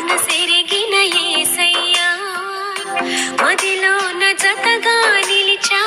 మనసెరిగిన ఏసయ్యా. మదిలో నచ్చతగా నిలిచా